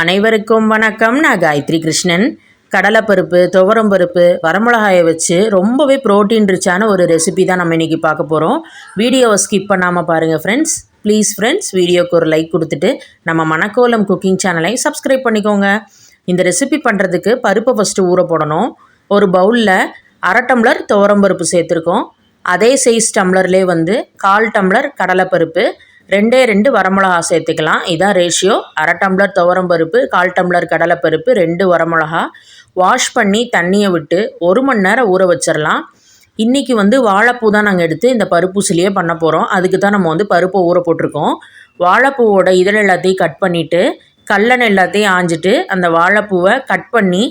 அனைவருக்கும் வணக்கம். நான் காயத்ரி கிருஷ்ணன். கடலைப்பருப்பு துவரம்பருப்பு வரமிளகாயை வச்சு ரொம்பவே ப்ரோட்டீன் ரிச்சான ஒரு ரெசிபி தான் நம்ம இன்றைக்கி பார்க்க போகிறோம் வீடியோவை ஸ்கிப் பண்ணாமல் பாருங்கள் ஃப்ரெண்ட்ஸ் ப்ளீஸ் ஃப்ரெண்ட்ஸ் வீடியோக்கு ஒரு லைக் கொடுத்துட்டு நம்ம மணக்கோலம் குக்கிங் சேனலை சப்ஸ்கிரைப் பண்ணிக்கோங்க. இந்த ரெசிபி பண்ணுறதுக்கு பருப்பை ஃபஸ்ட்டு ஊற போடணும். ஒரு பவுலில் அரை டம்ளர் துவரம்பருப்பு சேர்த்துருக்கோம். அதே சைஸ் டம்ளர்லேயே வந்து கால் டம்ளர் கடலைப்பருப்பு ரெண்டே ரெண்டு வரமிளகா சேர்த்துக்கலாம். இதான் ரேஷியோ அரை டம்ளர் துவரம் பருப்பு கால் டம்ளர் கடலைப்பருப்பு ரெண்டு வரமிளகா. வாஷ் பண்ணி தண்ணியை விட்டு ஒரு மணி நேரம் ஊற வச்சிடலாம் இன்றைக்கி வந்து வாழைப்பூ தான் நாங்கள் எடுத்து இந்த பருப்பூசிலியே பண்ண போகிறோம் அதுக்கு தான் நம்ம வந்து பருப்பை ஊற போட்டிருக்கோம். வாழைப்பூவோட இதழ் எல்லாத்தையும் கட் பண்ணிவிட்டு கல்லணை எல்லாத்தையும் ஆஞ்சிட்டு அந்த வாழைப்பூவை கட் பண்ணி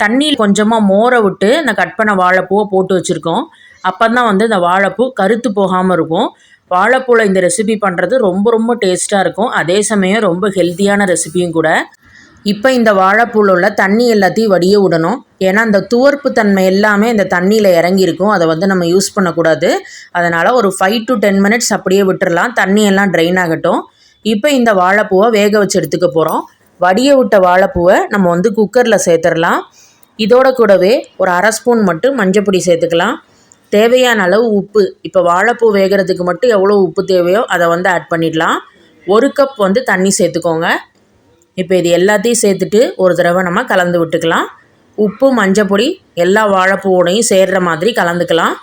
தண்ணியில் கொஞ்சமாக மோரை விட்டு அந்த கட் பண்ண வாழைப்பூவை போட்டு வச்சுருக்கோம். அப்போ தான் வந்து இந்த வாழைப்பூ கருத்து போகாமல் இருக்கும். வாழைப்பூவில் இந்த ரெசிபி பண்ணுறது ரொம்ப ரொம்ப டேஸ்ட்டாக இருக்கும். அதே சமயம் ரொம்ப ஹெல்த்தியான ரெசிபியும் கூட. இப்போ இந்த வாழைப்பூவில் உள்ள தண்ணி எல்லாத்தையும் வடிய விடணும். ஏன்னா அந்த துவர்ப்பு தன்மை எல்லாமே இந்த தண்ணியில் இறங்கியிருக்கும். அதை வந்து நம்ம யூஸ் பண்ணக்கூடாது. அதனால் ஒரு ஃபைவ் டு டென் மினிட்ஸ் அப்படியே விட்டுறலாம். தண்ணி எல்லாம் ட்ரைன் ஆகட்டும். இப்போ இந்த வாழைப்பூவை வேக வச்சு எடுத்துக்க போகிறோம் வடிய விட்ட வாழைப்பூவை நம்ம வந்து குக்கரில் சேர்த்துடலாம். இதோட கூடவே ஒரு அரை ஸ்பூன் மட்டும் மஞ்சப்பொடி சேர்த்துக்கலாம். தேவையான அளவு உப்பு. இப்போ வாழைப்பூ வேகிறதுக்கு மட்டும் எவ்வளோ உப்பு தேவையோ அதை வந்து ஆட் பண்ணிடலாம். ஒரு கப் வந்து தண்ணி சேர்த்துக்கோங்க. இப்போ இது எல்லாத்தையும் சேர்த்துட்டு ஒரு தடவை நம்ம கலந்து விட்டுக்கலாம். உப்பு மஞ்சப்பொடி எல்லா வாழைப்பூவோடையும் சேர்கிற மாதிரி கலந்துக்கலாம்.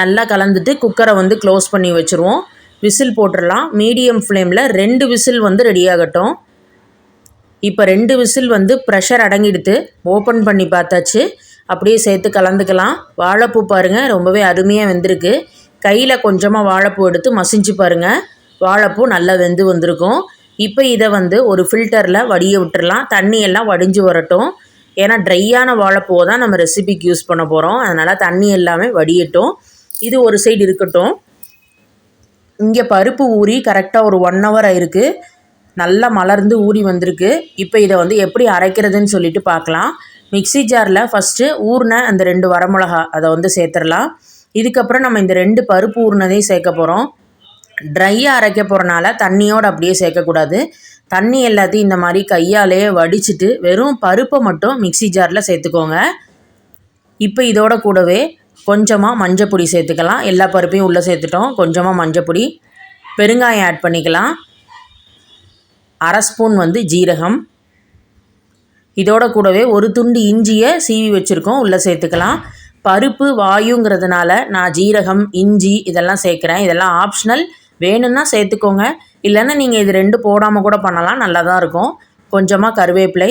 நல்லா கலந்துட்டு குக்கரை வந்து க்ளோஸ் பண்ணி வச்சுருவோம். விசில் போட்டுடலாம். மீடியம் ஃப்ளேமில் ரெண்டு விசில் வந்து ரெடி ஆகட்டும். இப்போ ரெண்டு விசில் வந்து ப்ரெஷர் அடங்கிடுத்து ஓப்பன் பண்ணி பார்த்தாச்சு. அப்படியே சேர்த்து கலந்துக்கலாம். வாழைப்பூ பாருங்கள் ரொம்பவே அருமையாக வெந்திருக்கு. கையில் கொஞ்சமாக வாழைப்பூ எடுத்து மசிஞ்சு பாருங்கள் வாழைப்பூ நல்லா வெந்து வந்திருக்கும். இப்போ இதை வந்து ஒரு ஃபில்டரில் வடிய விட்டுறலாம். தண்ணி எல்லாம் வடிஞ்சு வரட்டும். ஏன்னா ட்ரையான வாழைப்பூவை தான் நம்ம ரெசிபிக்கு யூஸ் பண்ண போகிறோம் அதனால் தண்ணி எல்லாமே வடியட்டும். இது ஒரு சைடு இருக்கட்டும். இங்கே பருப்பு ஊறி கரெக்டாக ஒரு ஒன் ஹவர் ஆயிருக்கு. நல்லா மலர்ந்து ஊறி வந்திருக்கு. இப்போ இதை வந்து எப்படி அரைக்கிறதுன்னு சொல்லிட்டு பார்க்கலாம். மிக்சி ஜாரில் ஃபஸ்ட்டு ஊறின அந்த ரெண்டு வரமிளகா அதை வந்து சேர்த்துடலாம். இதுக்கப்புறம் நம்ம இந்த ரெண்டு பருப்பு ஊறினதையும் சேர்க்க போகிறோம் ட்ரையாக அரைக்க போகிறனால தண்ணியோடு அப்படியே சேர்க்கக்கூடாது தண்ணி எல்லாத்தையும் இந்த மாதிரி கையாலேயே வடிச்சிட்டு வெறும் பருப்பை மட்டும் மிக்சி ஜாரில் சேர்த்துக்கோங்க. இப்போ இதோட கூடவே கொஞ்சமாக மஞ்சப்பொடி சேர்த்துக்கலாம். எல்லா பருப்பையும் உள்ளே சேர்த்துட்டோம். கொஞ்சமாக மஞ்சப்பொடி. பெருங்காயம் ஆட் பண்ணிக்கலாம். அரை ஸ்பூன் வந்து ஜீரகம். இதோட கூடவே ஒரு துண்டு இஞ்சியை சீவி வச்சுருக்கோம். உள்ளே சேர்த்துக்கலாம். பருப்பு வாயுங்கிறதுனால நான் ஜீரகம் இஞ்சி இதெல்லாம் சேர்க்குறேன். இதெல்லாம் ஆப்ஷனல் வேணும்னா சேர்த்துக்கோங்க. இல்லைன்னா நீங்கள் இது ரெண்டு போடாமல் கூட பண்ணலாம். நல்லா தான் இருக்கும். கொஞ்சமாக கருவேப்பிலை.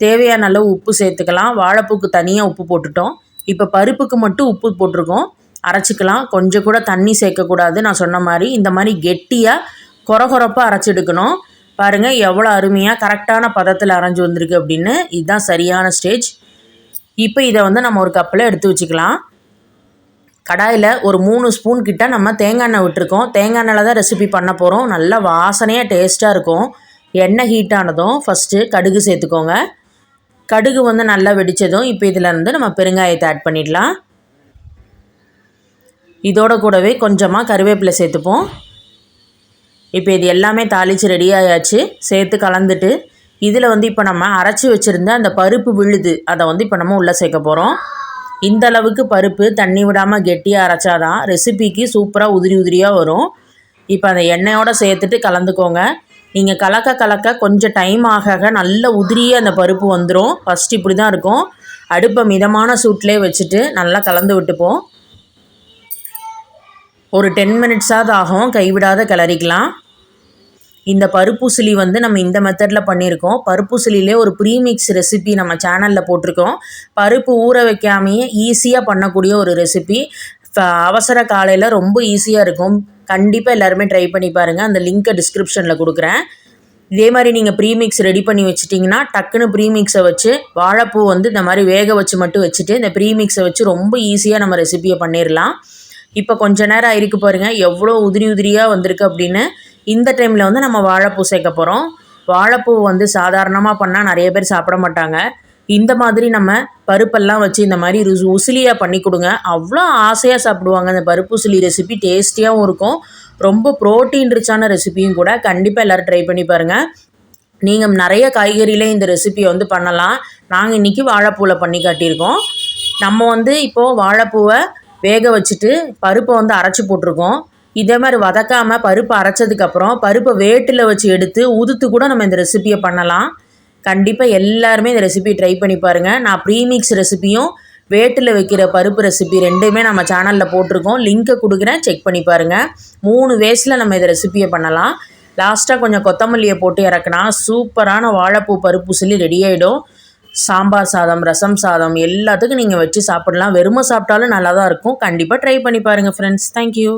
தேவையான அளவு உப்பு சேர்த்துக்கலாம். வாழைப்பூக்கு தனியாக உப்பு போட்டுட்டோம். இப்போ பருப்புக்கு மட்டும் உப்பு போட்டிருக்கோம். அரைச்சிக்கலாம். கொஞ்சம் கூட தண்ணி சேர்க்கக்கூடாது. நான் சொன்ன மாதிரி இந்த மாதிரி கெட்டியாக கொரகொரப்பாக அரைச்சிடுக்கணும் பாருங்கள் எவ்வளோ அருமையாக கரெக்டான பதத்தில் அரைஞ்சி வந்திருக்கு அப்படின்னு. இதுதான் சரியான ஸ்டேஜ் இப்போ இதை வந்து நம்ம ஒரு கப்பில் எடுத்து வச்சுக்கலாம். கடாயில் ஒரு மூணு ஸ்பூன் கிட்ட நம்ம தேங்காய் எண்ணெய் விட்டுருக்கோம். தேங்காய் எண்ணெயில் தான் ரெசிபி பண்ண போகிறோம் நல்லா வாசனையாக டேஸ்ட்டாக இருக்கும். எண்ணெய் ஹீட் ஆனதும் ஃபஸ்ட்டு கடுகு சேர்த்துக்கோங்க. கடுகு வந்து நல்லா வெடித்ததும் இப்போ இதில் இருந்து நம்ம பெருங்காயத்தை ஆட் பண்ணிடலாம். இதோட கூடவே கொஞ்சமாக கருவேப்பிலை சேர்த்துப்போம். இப்போ இது எல்லாமே தாளித்து ரெடி ஆயாச்சு. சேர்த்து கலந்துட்டு இதில் வந்து இப்போ நம்ம அரைச்சி வச்சுருந்த அந்த பருப்பு விழுது அதை வந்து இப்போ நம்ம உள்ளே சேர்க்க போகிறோம் இந்த அளவுக்கு பருப்பு தண்ணி விடாமல் கெட்டியாக அரைச்சாதான் ரெசிபிக்கு சூப்பராக உதிரி உதிரியாக வரும். இப்போ அந்த எண்ணெயோடு சேர்த்துட்டு கலந்துக்கோங்க. நீங்கள் கலக்க கலக்க கொஞ்சம் டைம் ஆக நல்ல உதிரியாக அந்த பருப்பு வந்துடும் ஃபஸ்ட் இப்படி தான் இருக்கும். அடுப்பை மிதமான சூட்லேயே வச்சுட்டு நல்லா கலந்து விட்டுப்போம். ஒரு டென் மினிட்ஸாவது ஆகும். கைவிடாத கிளறிக்கலாம் இந்த பருப்பூசிலி வந்து நம்ம இந்த மெத்தடில் பண்ணியிருக்கோம். பருப்பூசிலிலே ஒரு ப்ரீமிக்ஸ் ரெசிபி நம்ம சேனலில் போட்டிருக்கோம். பருப்பு ஊற வைக்காமையே ஈஸியாக பண்ணக்கூடிய ஒரு ரெசிபி அவசர காலையில் ரொம்ப ஈஸியாக இருக்கும். கண்டிப்பாக எல்லாருமே ட்ரை பண்ணி பாருங்கள் அந்த லிங்க்கை டிஸ்கிரிப்ஷனில் கொடுக்குறேன். இதே மாதிரி நீங்கள் ப்ரீமிக்ஸ் ரெடி பண்ணி வச்சுட்டிங்கன்னா டக்குன்னு ப்ரீமிக்ஸை வச்சு வாழைப்பூ வந்து இந்த மாதிரி வேக வச்சு மட்டும் வச்சுட்டு இந்த ப்ரீமிக்ஸை வச்சு ரொம்ப ஈஸியாக நம்ம ரெசிபியை பண்ணிடலாம் இப்போ கொஞ்ச நேரம் ஆயிருக்கு பாருங்கள் எவ்வளோ உதிரி உதிரியாக வந்திருக்கு அப்படின்னு இந்த டைமில் வந்து நம்ம வாழைப்பூ சேர்க்க போகிறோம் வாழைப்பூ வந்து சாதாரணமாக பண்ணால் நிறைய பேர் சாப்பிட மாட்டாங்க. இந்த மாதிரி நம்ம பருப்பெல்லாம் வச்சு இந்த மாதிரி ருசு உசிலியாக பண்ணி கொடுங்க. அவ்வளோ ஆசையாக சாப்பிடுவாங்க அந்த பருப்பு உசிலி ரெசிபி டேஸ்டியாகவும் இருக்கும். ரொம்ப ப்ரோட்டீன் ரிச்சான ரெசிபியும் கூட கண்டிப்பாக எல்லோரும் ட்ரை பண்ணி பாருங்கள் நீங்கள் நிறைய காய்கறியில இந்த ரெசிபியை வந்து பண்ணலாம். நாங்கள் இன்றைக்கி வாழைப்பூவில் பண்ணி காட்டியிருக்கோம். நம்ம வந்து இப்போது வாழைப்பூவை வேக வச்சுட்டு பருப்பை வந்து அரைச்சி போட்டிருக்கோம். இதே மாதிரி வதக்காமல் பருப்பு அரைச்சதுக்கப்புறம் பருப்பை வேட்டில் வச்சு எடுத்து உதுத்து கூட நம்ம இந்த ரெசிபியை பண்ணலாம். கண்டிப்பாக எல்லாருமே இந்த ரெசிபி ட்ரை பண்ணி பாருங்கள் நான் ப்ரீமிக்ஸ் ரெசிபியும் வேட்டில் வைக்கிற பருப்பு ரெசிபி ரெண்டுமே நம்ம சேனலில் போட்டிருக்கோம். லிங்க்கை கொடுக்குறேன். செக் பண்ணி பாருங்கள் மூணு வேஸில் நம்ம இந்த ரெசிபியை பண்ணலாம். லாஸ்ட்டாக கொஞ்சம் கொத்தமல்லியை போட்டு இறக்குனா சூப்பரான வாழைப்பூ பருப்பு சொல்லி ரெடி ஆகிடும் சாம்பார் சாதம் ரசம் சாதம் எல்லாத்துக்கும் நீங்கள் வச்சு சாப்பிடலாம். வெறுமை சாப்பிட்டாலும் நல்லா தான் இருக்கும். கண்டிப்பாக ட்ரை பண்ணி பாருங்கள் ஃப்ரெண்ட்ஸ் தேங்க்யூ